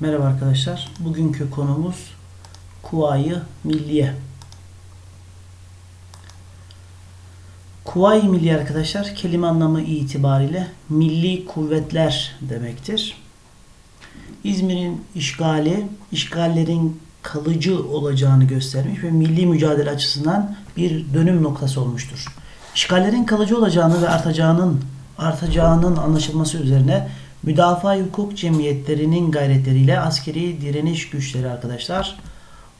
Merhaba arkadaşlar. Bugünkü konumuz Kuvayi Milliye. Kuvayi Milliye arkadaşlar kelime anlamı itibariyle milli kuvvetler demektir. İzmir'in işgali, işgallerin kalıcı olacağını göstermiş ve milli mücadele açısından bir dönüm noktası olmuştur. İşgallerin kalıcı olacağını ve artacağının artacağının anlaşılması üzerine müdafaa hukuk cemiyetlerinin gayretleriyle askeri direniş güçleri arkadaşlar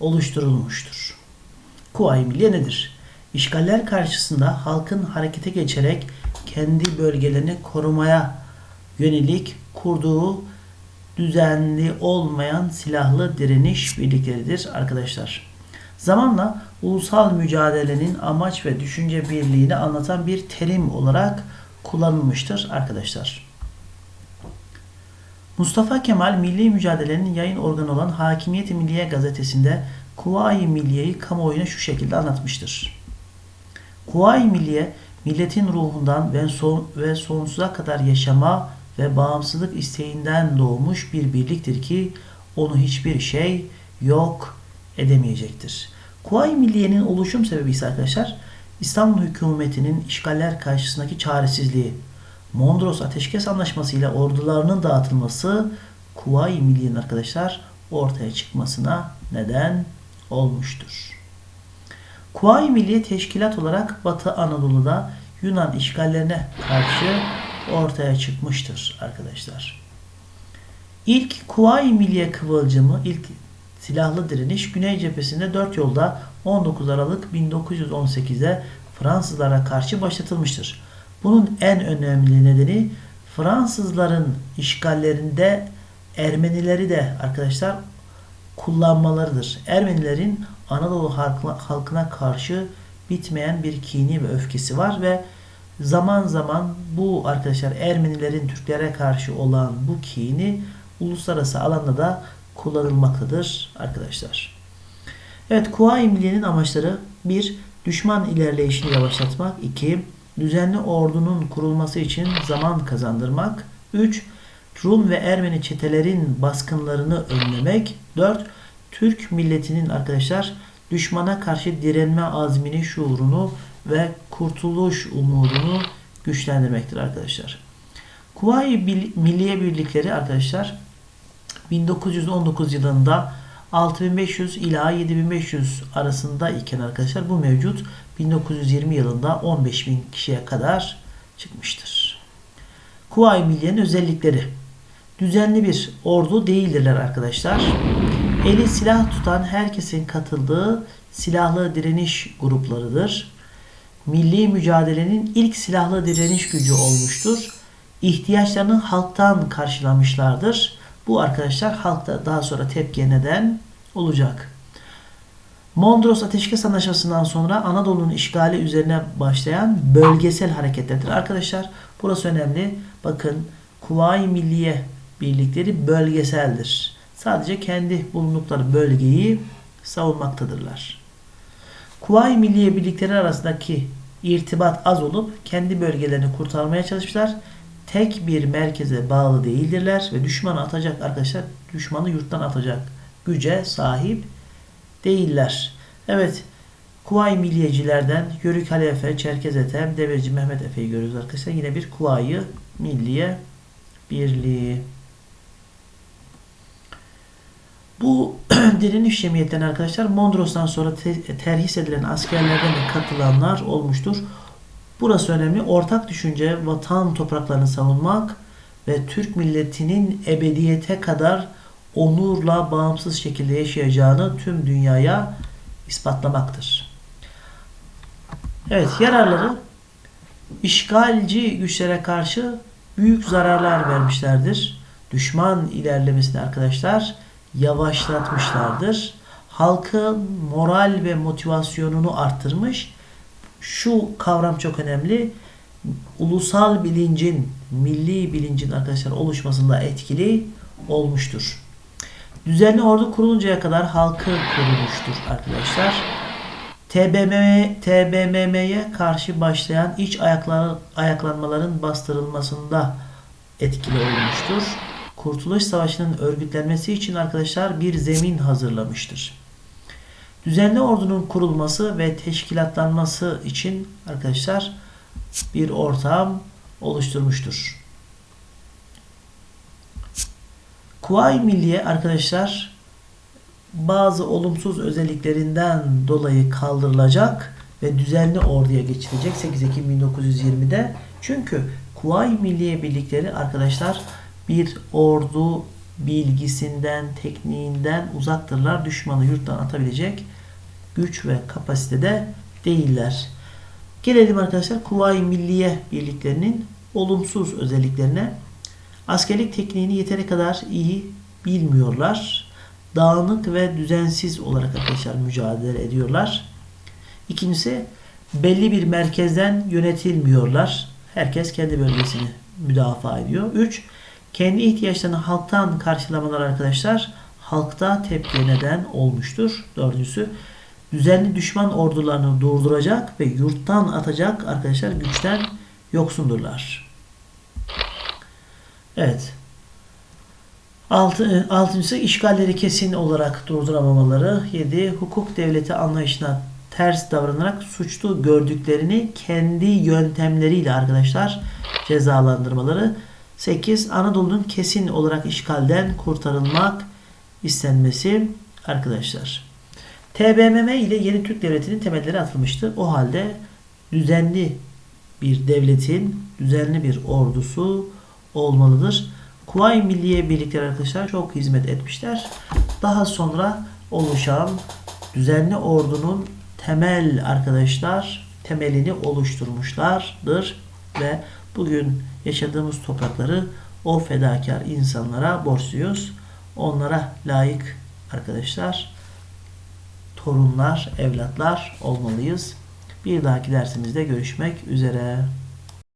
oluşturulmuştur. Kuvayi Milliye nedir? İşgaller karşısında halkın harekete geçerek kendi bölgelerini korumaya yönelik kurduğu düzenli olmayan silahlı direniş birlikleridir arkadaşlar. Zamanla ulusal mücadelenin amaç ve düşünce birliğini anlatan bir terim olarak kullanılmıştır arkadaşlar. Mustafa Kemal milli mücadelenin yayın organı olan Hakimiyet-i Milliye gazetesinde Kuvayi Milliye'yi kamuoyuna şu şekilde anlatmıştır. Kuvayi Milliye milletin ruhundan ve, son, ve sonsuza kadar yaşama ve bağımsızlık isteğinden doğmuş bir birliktir ki onu hiçbir şey yok edemeyecektir. Kuvayi Milliye'nin oluşum sebebi ise arkadaşlar İstanbul hükümetinin işgaller karşısındaki çaresizliği, Mondros Ateşkes Anlaşması ile ordularının dağıtılması Kuvayi Milliye'nin arkadaşlar ortaya çıkmasına neden olmuştur. Kuvayi Milliye teşkilat olarak Batı Anadolu'da Yunan işgallerine karşı ortaya çıkmıştır arkadaşlar. İlk Kuvayi Milliye kıvılcımı, ilk silahlı direniş Güney cephesinde 4 yolda 19 Aralık 1918'de Fransızlara karşı başlatılmıştır. Bunun en önemli nedeni Fransızların işgallerinde Ermenileri de arkadaşlar kullanmalarıdır. Ermenilerin Anadolu halkına karşı bitmeyen bir kini ve öfkesi var ve zaman zaman bu arkadaşlar Ermenilerin Türklere karşı olan bu kini uluslararası alanda da kullanılmaktadır arkadaşlar. Evet Kuvayi Milliye'nin amaçları 1. Düşman ilerleyişini yavaşlatmak 2. Düzenli ordunun kurulması için zaman kazandırmak 3. Rum ve Ermeni çetelerin baskınlarını önlemek 4. Türk milletinin arkadaşlar düşmana karşı direnme azmini, şuurunu ve kurtuluş umudunu güçlendirmektir arkadaşlar. Kuvayi Milliye Birlikleri arkadaşlar 1919 yılında 6500 ila 7500 arasında iken arkadaşlar bu mevcut 1920 yılında 15000 kişiye kadar çıkmıştır. Kuvayi Milliye'nin özellikleri düzenli bir ordu değildirler arkadaşlar. Eli silah tutan herkesin katıldığı silahlı direniş gruplarıdır. Milli mücadelenin ilk silahlı direniş gücü olmuştur. İhtiyaçlarını halktan karşılamışlardır. Bu arkadaşlar halkta daha sonra tepkiye neden olacak. Mondros Ateşkes Anlaşması'ndan sonra Anadolu'nun işgali üzerine başlayan bölgesel hareketlerdir. Arkadaşlar burası önemli. Bakın Kuvayi Milliye birlikleri bölgeseldir. Sadece kendi bulundukları bölgeyi savunmaktadırlar. Kuvayi Milliye birlikleri arasındaki irtibat az olup kendi bölgelerini kurtarmaya çalışmışlar. Tek bir merkeze bağlı değildirler ve düşmanı atacak arkadaşlar düşmanı yurttan atacak güce sahip değiller. Evet Kuvayi Milliyecilerden Yörük Ali Efe, Çerkez Ethem, Demirci Mehmet Efe'yi görüyoruz arkadaşlar. Yine bir Kuvayi Milliye Birliği. Bu direniş cemiyetlerine arkadaşlar Mondros'tan sonra te terhis edilen askerlerden de katılanlar olmuştur. Burası önemli. Ortak düşünce vatan topraklarını savunmak ve Türk milletinin ebediyete kadar onurla bağımsız şekilde yaşayacağını tüm dünyaya ispatlamaktır. Evet yararları işgalci güçlere karşı büyük zararlar vermişlerdir. Düşman ilerlemesini arkadaşlar yavaşlatmışlardır. Halkın moral ve motivasyonunu arttırmış. Şu kavram çok önemli. Ulusal bilincin, milli bilincin arkadaşlar oluşmasında etkili olmuştur. Düzenli ordu kuruluncaya kadar halkı korumuştur arkadaşlar. TBMM, karşı başlayan iç ayaklar, ayaklanmaların bastırılmasında etkili olmuştur. Kurtuluş Savaşı'nın örgütlenmesi için arkadaşlar bir zemin hazırlamıştır. Düzenli ordunun kurulması ve teşkilatlanması için arkadaşlar bir ortam oluşturmuştur. Kuvayi Milliye arkadaşlar bazı olumsuz özelliklerinden dolayı kaldırılacak ve düzenli orduya geçilecek 8 Ekim 1920'de. Çünkü Kuvayi Milliye birlikleri arkadaşlar bir ordu bilgisinden, tekniğinden uzaktırlar. Düşmanı yurttan atabilecek güç ve kapasitede değiller. Gelelim arkadaşlar Kuvayi Milliye birliklerinin olumsuz özelliklerine. Askerlik tekniğini yeteri kadar iyi bilmiyorlar. Dağınık ve düzensiz olarak arkadaşlar mücadele ediyorlar. İkincisi belli bir merkezden yönetilmiyorlar. Herkes kendi bölgesini müdafaa ediyor. 3. Kendi ihtiyaçlarını halktan karşılamalar arkadaşlar halkta tepki neden olmuştur. Dördüncüsü düzenli düşman ordularını durduracak ve yurttan atacak arkadaşlar güçten yoksundurlar. Evet. Altı, altıncısı işgalleri kesin olarak durduramamaları. 7. Hukuk devleti anlayışına ters davranarak suçlu gördüklerini kendi yöntemleriyle arkadaşlar cezalandırmaları. 8. Anadolu'nun kesin olarak işgalden kurtarılmak istenmesi arkadaşlar. TBMM ile yeni Türk Devleti'nin temelleri atılmıştı. O halde düzenli bir devletin, düzenli bir ordusu olmalıdır. Kuvayi Milliye birlikleri arkadaşlar çok hizmet etmişler. Daha sonra oluşan düzenli ordunun temel arkadaşlar temelini oluşturmuşlardır ve bugün yaşadığımız toprakları o fedakar insanlara borçluyuz. Onlara layık arkadaşlar torunlar, evlatlar olmalıyız. Bir dahaki dersimizde görüşmek üzere.